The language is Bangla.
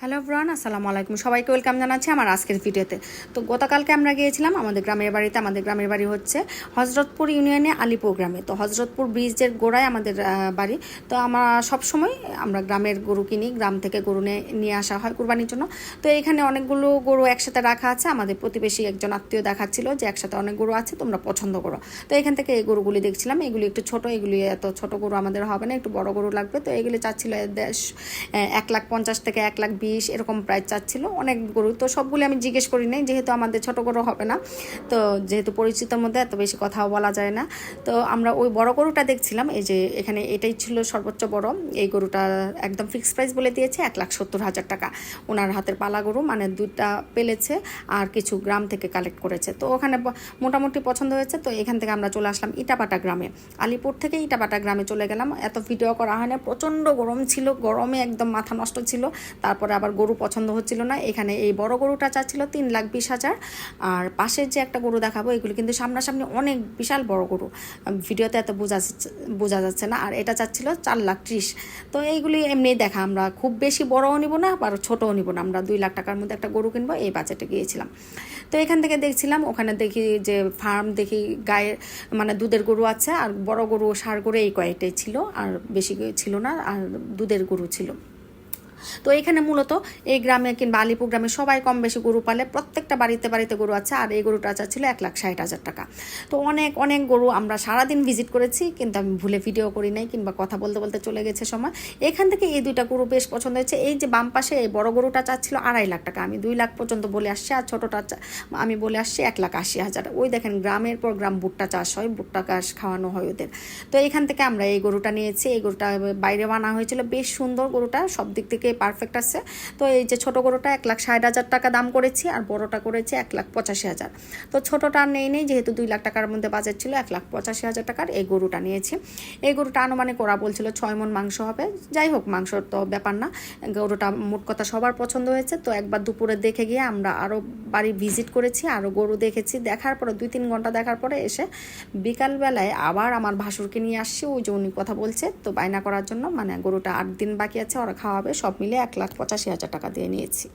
হ্যালো ব্রান আসসালামু আলাইকুম। সবাইকে ওয়েলকাম জানাচ্ছি আমার আজকের ভিডিওতে। তো গতকালকে আমরা গিয়েছিলাম, আমাদের গ্রামের বাড়িতে, আমাদের গ্রামের বাড়ি হচ্ছে হজরতপুর ইউনিয়নে আলিপুর গ্রামে। তো হজরতপুর ব্রিজের গোড়ায় আমাদের বাড়ি। তো আমরা সবসময় আমরা গ্রামের গরু কিনি, গ্রাম থেকে গরু নিয়ে- আসা হয় কুরবানির জন্য। তো এখানে অনেকগুলো গরু একসাথে রাখা আছে। আমাদের প্রতিবেশী একজন আত্মীয় দেখাচ্ছিল যে একসাথে অনেক গরু আছে, তোমরা পছন্দ করো। তো এখান থেকে এই গরুগুলি দেখছিলাম। এগুলি একটু ছোট, এগুলি এত ছোট গরু আমাদের হবে না, একটু বড় গরু লাগবে। তো এগুলি চাচ্ছিল এক লাখ পঞ্চাশ থেকে এক লাখ বিশ এরকম প্রাইস চাচ্ছিল, অনেক গরু। তো সবগুলি আমি জিজ্ঞেস করি নাই, যেহেতু আমাদের ছোট গরু হবে না, তো যেহেতু পরিচিতর মধ্যে এত বেশি কথাও বলা যায় না। তো আমরা ওই বড় গরুটা দেখছিলাম, এই যে এখানে এটাই ছিল সর্বোচ্চ বড়, এই গরুটা একদম ফিক্সড প্রাইস বলে দিয়েছে, এক লাখ সত্তর হাজার টাকা। ওনার হাতের পালা গরু মানে দুটা পেলেছে আর কিছু গ্রাম থেকে কালেক্ট করেছে। তো ওখানে মোটামুটি পছন্দ হয়েছে, তো এখান থেকে আমরা চলে আসলাম ইটাপাটা গ্রামে। আলিপুর থেকে ইটাপাটা গ্রামে চলে গেলাম, এত ভিডিও করা হয় না, প্রচণ্ড গরম ছিল, গরমে একদম মাথা নষ্ট ছিল। তারপরে আবার গরু পছন্দ হচ্ছিল না। এখানে এই বড় গরুটা চাচ্ছিল তিন লাখ বিশ হাজার। আর পাশের যে একটা গরু দেখাবো, এগুলো কিন্তু সামনাসামনি অনেক বিশাল বড় গরু। ভিডিওতে এত বোঝা বোঝা যাচ্ছে না। আর এটা চাচ্ছিল চার লাখ ত্রিশ। তো এইগুলি এমনি দেখা, আমরা খুব বেশি বড়ও নিব না, আবার ছোটও নিব না। আমরা দুই লাখ টাকার মধ্যে একটা গরু কিনবো, এই বাজেটে গিয়েছিলাম। তো এখান থেকে দেখছিলাম, ওখানে দেখি যে ফার্ম দেখি গায়ের মানে দুধের গরু আছে। আর বড় গরু সার গরু এই কয়েকটাই ছিল। আর বেশি ছিল না, আর দুধের গরু ছিল। তো এখানে মূলত এই গ্রামে কিংবা আলিপুর গ্রামে সবাই কম বেশি গরু পালে। প্রত্যেকটা বাড়িতে বাড়িতে গরু আছে, আর এই গরুটা ছিল এক লাখ ষাট হাজার টাকা। তো অনেক অনেক গরু আমরা সারাদিন ভিজিট করেছি, কিন্তু আমি ভুলে ভিডিও করি নাই কিংবা কথা বলতে বলতে চলে গেছে সময়। এখান থেকে এই দুইটা গরু বেশ পছন্দ হয়েছে। এই যে বাম পাশে এই বড় গরুটা চাচ্ছিল আড়াই লাখ টাকা। আমি দুই লাখ পর্যন্ত বলে আসছি, আর ছোটোটা আমি বলে আসছি এক লাখ আশি হাজার। ওই দেখেন গ্রামের পর গ্রাম ভুট্টা চাষ হয়, ভুট্টা চাষ খাওয়ানো হয় ওদের। তো এখান থেকে আমরা এই গরুটা নিয়েছি। এই গরুটা বাইরে বানা হয়েছিল। বেশ সুন্দর গরুটা, সব দিক থেকে পারফেক্ট আছে। তো এই যে ছোটো গরুটা এক লাখ ষাট হাজার টাকা দাম করেছি আর বড়টা করেছি এক লাখ পঁচাশি হাজার। তো ছোটোটা নেই নেই, যেহেতু দুই লাখ টাকার মধ্যে বাজেট ছিল, এক লাখ পঁচাশি হাজার টাকার এই গরুটা নিয়েছি। এই গরুটা আনুমানিক ওরা বলছিল ছয় মন মাংস হবে। যাই হোক মাংসর তো ব্যাপার না, গরুটা মোট কথা সবার পছন্দ হয়েছে। তো একবার দুপুরে দেখে গিয়ে আমরা আরও বাড়ি ভিজিট করেছি আরও গরু দেখেছি। দেখার পরে, দুই তিন ঘণ্টা দেখার পরে এসে বিকালবেলায় আবার আমার ভাসুরকে নিয়ে আসছি। ওই যে উনি কথা বলছে, তো বায়না করার জন্য মানে গরুটা আট দিন বাকি আছে, ওরা খাওয়াবে, সব মিলে এক লাখ পঁচাশি হাজার টাকা দিয়ে নিয়েছি।